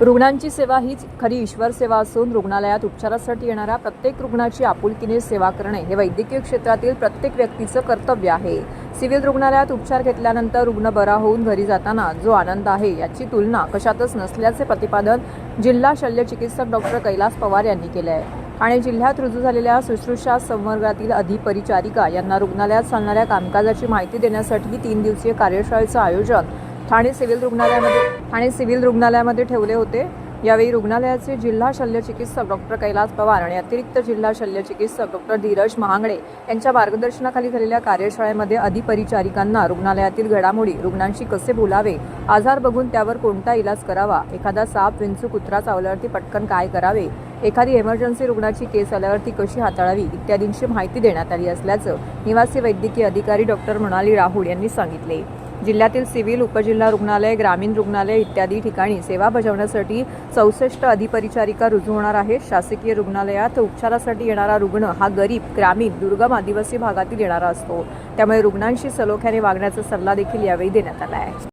रुग्णांची सेवा हीच खरी ईश्वर सेवा असून रुग्णालयात उपचारासाठी येणाऱ्या प्रत्येक रुग्णाची आपुलकीने सेवा करणे हे वैद्यकीय क्षेत्रातील प्रत्येक व्यक्तीचं कर्तव्य आहे. सिव्हिल रुग्णालयात उपचार घेतल्यानंतर रुग्ण बरा होऊन घरी जाताना जो आनंद आहे याची तुलना कशातच नसल्याचे प्रतिपादन जिल्हा शल्यचिकित्सक डॉक्टर कैलास पवार यांनी केले आहे ठाणे जिल्ह्यात रुजू झालेल्या शुश्रूषा संवर्गातील अधिपरिचारिका यांना रुग्णालयात चालणाऱ्या कामकाजाची माहिती देण्यासाठी तीन दिवसीय कार्यशाळेचं आयोजन ठाणे सिव्हिल रुग्णालयामध्ये ठाणे सिव्हिल रुग्णालयामध्ये ठेवले होते. यावेळी रुग्णालयाचे जिल्हा शल्यचिकित्सक डॉक्टर कैलास पवार आणि अतिरिक्त जिल्हा शल्यचिकित्सक डॉक्टर धीरज महांगडे यांच्या मार्गदर्शनाखाली झालेल्या कार्यशाळेमध्ये अधिपरिचारिकांना रुग्णालयातील घडामोडी रुग्णांशी कसे बोलावे आजार बघून त्यावर कोणता इलाज करावा एखादा साप विंचू कुत्रा चावल्यावरती पटकन काय करावे एखादी एमर्जन्सी रुग्णाची केस आल्यावरती कशी हाताळावी इत्यादींची माहिती देण्यात आली असल्याचं निवासी वैद्यकीय अधिकारी डॉक्टर मृणाली राहुल यांनी सांगितले. जिल्ह्यातील सिव्हिल उपजिल्हा रुग्णालय ग्रामीण रुग्णालय इत्यादी ठिकाणी सेवा बजावण्यासाठी चौसष्ट अधिपरिचारिका रुजू होणार आहेत. शासकीय रुग्णालयात उपचारासाठी येणारा रुग्ण हा गरीब ग्रामीण दुर्गम आदिवासी भागातील येणारा असतो. त्यामुळे रुग्णांशी सलोख्याने वागण्याचा सल्ला देखील यावेळी देण्यात आला आहे.